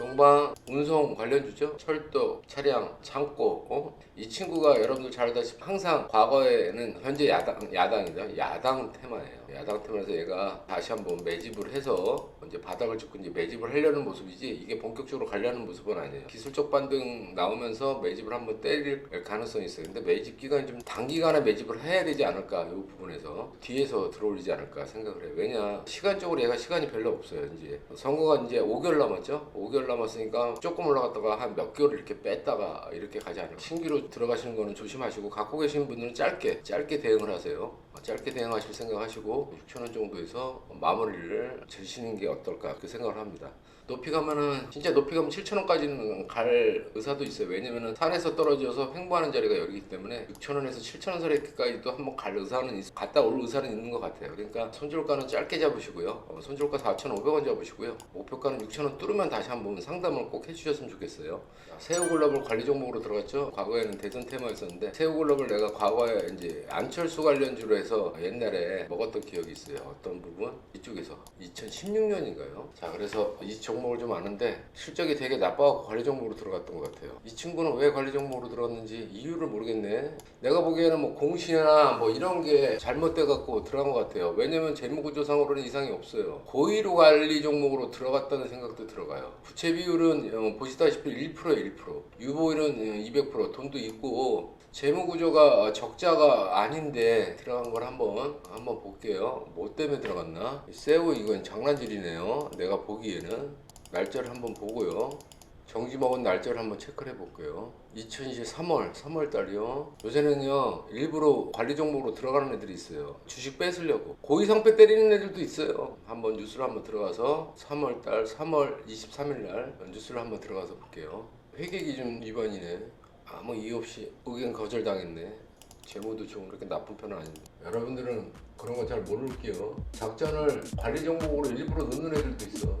공방, 운송 관련주죠. 철도, 차량, 창고. 어? 이 친구가 여러분들 잘 알다시피 항상 과거에는 현재 야당, 야당이다. 야당 테마예요. 야당 테마에서 얘가 다시 한번 매집을 해서 이제 바닥을 짚고 이제 매집을 하려는 모습이지 이게 본격적으로 가려는 모습은 아니에요. 기술적 반등 나오면서 매집을 한번 때릴 가능성이 있어요. 근데 매집 기간이 좀 단기간에 매집을 해야 되지 않을까 이 부분에서 뒤에서 들어올리지 않을까 생각을 해요. 왜냐 시간적으로 얘가 시간이 별로 없어요. 이제 선거가 이제 5개월 남았죠. 5개월 남았으니까 조금 올라갔다가 한 몇 개월 이렇게 뺐다가 이렇게 가지 않을까. 신규로 들어가시는 거는 조심하시고 갖고 계신 분들은 짧게 짧게 대응을 하세요. 짧게 대응하실 생각하시고 6천 원 정도에서 마무리를 지시는 게 어떨까 그 생각을 합니다. 높이 가면은 진짜 높이 가면 7천 원까지는 갈 의사도 있어요. 왜냐면은 산에서 떨어져서 횡보하는 자리가 여기기 때문에 6천 원에서 7천 원 사이까지도 한번 갈 의사는 있, 갔다 올 의사는 있는 것 같아요. 그러니까 손절가는 짧게 잡으시고요. 어, 손절가 4,500원 잡으시고요. 목표가는 6천 원 뚫으면 다시 한번 상담을 꼭 해주셨으면 좋겠어요. 새우 글로벌 관리 종목으로 들어갔죠. 과거에는 대선 테마였었는데 새우 글로벌 내가 과거에 이제 안철수 관련주로 해서 옛날에 먹었던 기억이 있어요. 어떤 부분 이쪽에서 2016년인가요? 자 그래서 이 종목을 좀 아는데 실적이 되게 나빠갖고 관리 종목으로 들어갔던 것 같아요. 이 친구는 왜 관리 종목으로 들어갔는지 이유를 모르겠네. 내가 보기에는 뭐 공시나 뭐 이런 게 잘못돼 갖고 들어간 것 같아요. 왜냐면 재무구조상으로는 이상이 없어요. 고의로 관리 종목으로 들어갔다는 생각도 들어가요. 부채 비율은 어, 보시다시피 1%에 1%, 유보율은 200%, 돈도 있고 재무 구조가 적자가 아닌데 들어간 걸 한번 한번 볼게요. 뭐 때문에 들어갔나? 새우 이건 장난질이네요. 내가 보기에는 날짜를 한번 보고요. 정지 먹은 날짜를 한번 체크를 해볼게요. 2020 3월, 3월 달이요. 요새는요, 일부러 관리 종목으로 들어가는 애들이 있어요. 주식 뺏으려고. 고의상패 때리는 애들도 있어요. 한번 뉴스를 한번 들어가서 3월 달, 3월 23일 날 뉴스를 한번 들어가서 볼게요. 회계 기준 위반이네. 아무 이유 없이 의견 거절당했네. 재무도 좀 그렇게 나쁜 편은 아닌데. 여러분들은 그런 거 잘 모를게요. 작전을 관리 종목으로 일부러 넣는 애들도 있어.